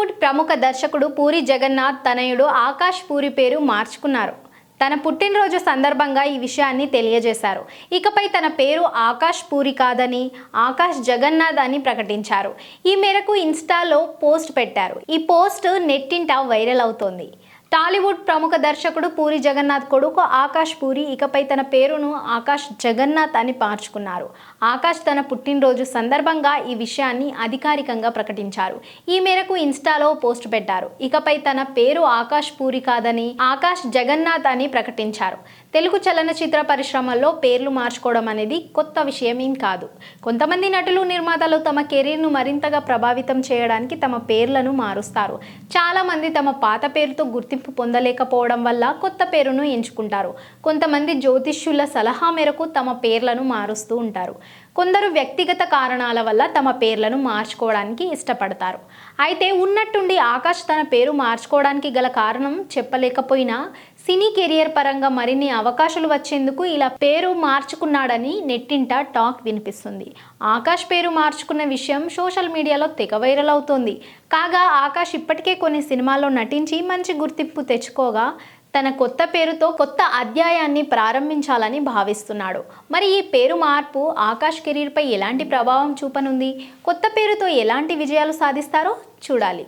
ప్రముఖ దర్శకుడు పూరి జగన్నాథ్ తనయుడు ఆకాష్ పూరి పేరు మార్చుకున్నారు. తన పుట్టినరోజు సందర్భంగా ఈ విషయాన్ని తెలియజేశారు. ఇకపై తన పేరు ఆకాష్ పూరి కాదని ఆకాష్ జగన్నాథ్ అని ప్రకటించారు. ఈ మేరకు ఇన్స్టాలో పోస్ట్ పెట్టారు. ఈ పోస్ట్ నెట్టింట వైరల్ అవుతోంది. టాలీవుడ్ ప్రముఖ దర్శకుడు పూరి జగన్నాథ్ కొడుకు ఆకాష్ పూరి ఇకపై తన పేరును ఆకాష్ జగన్నాథ్ అని మార్చుకున్నారు ఆకాష్ తన పుట్టినరోజు సందర్భంగా ఈ విషయాన్ని అధికారికంగా ప్రకటించారు. ఈ మేరకు ఇన్స్టాలో పోస్ట్ పెట్టారు. ఇకపై తన పేరు ఆకాష్ పూరి కాదని ఆకాష్ జగన్నాథ్ అని ప్రకటించారు. తెలుగు చలనచిత్ర పరిశ్రమల్లో పేర్లు మార్చుకోవడం అనేది కొత్త విషయం ఏం కాదు. కొంతమంది నటులు నిర్మాతలు తమ కెరీర్ను మరింతగా ప్రభావితం చేయడానికి తమ పేర్లను మారుస్తారు. చాలామంది తమ పాత పేరుతో గుర్తింపు గుర్తింపు పొందలేకపోవడం వల్ల కొత్త పేరును ఎంచుకుంటారు. కొంతమంది జ్యోతిష్యుల సలహా మేరకు తమ పేర్లను మారుస్తూ ఉంటారు. కొందరు వ్యక్తిగత కారణాల వల్ల తమ పేర్లను మార్చుకోవడానికి ఇష్టపడతారు. అయితే ఉన్నట్టుండి ఆకాష్ తన పేరు మార్చుకోవడానికి గల కారణం చెప్పలేకపోయినా సినీ కెరియర్ పరంగా మరిన్ని అవకాశాలు వచ్చేందుకు ఇలా పేరు మార్చుకున్నాడని నెట్టింట టాక్ వినిపిస్తుంది. ఆకాష్ పేరు మార్చుకున్న విషయం సోషల్ మీడియాలో తెగ వైరల్ అవుతోంది. కాగా ఆకాష్ ఇప్పటికే కొన్ని సినిమాల్లో నటించి మంచి గుర్తింపు తెచ్చుకోగా తన కొత్త పేరుతో కొత్త అధ్యాయాన్ని ప్రారంభించాలని భావిస్తున్నాడు. మరి ఈ పేరు మార్పు ఆకాష్ కెరీర్పై ఎలాంటి ప్రభావం చూపనుంది? కొత్త పేరుతో ఎలాంటి విజయాలు సాధిస్తారో చూడాలి.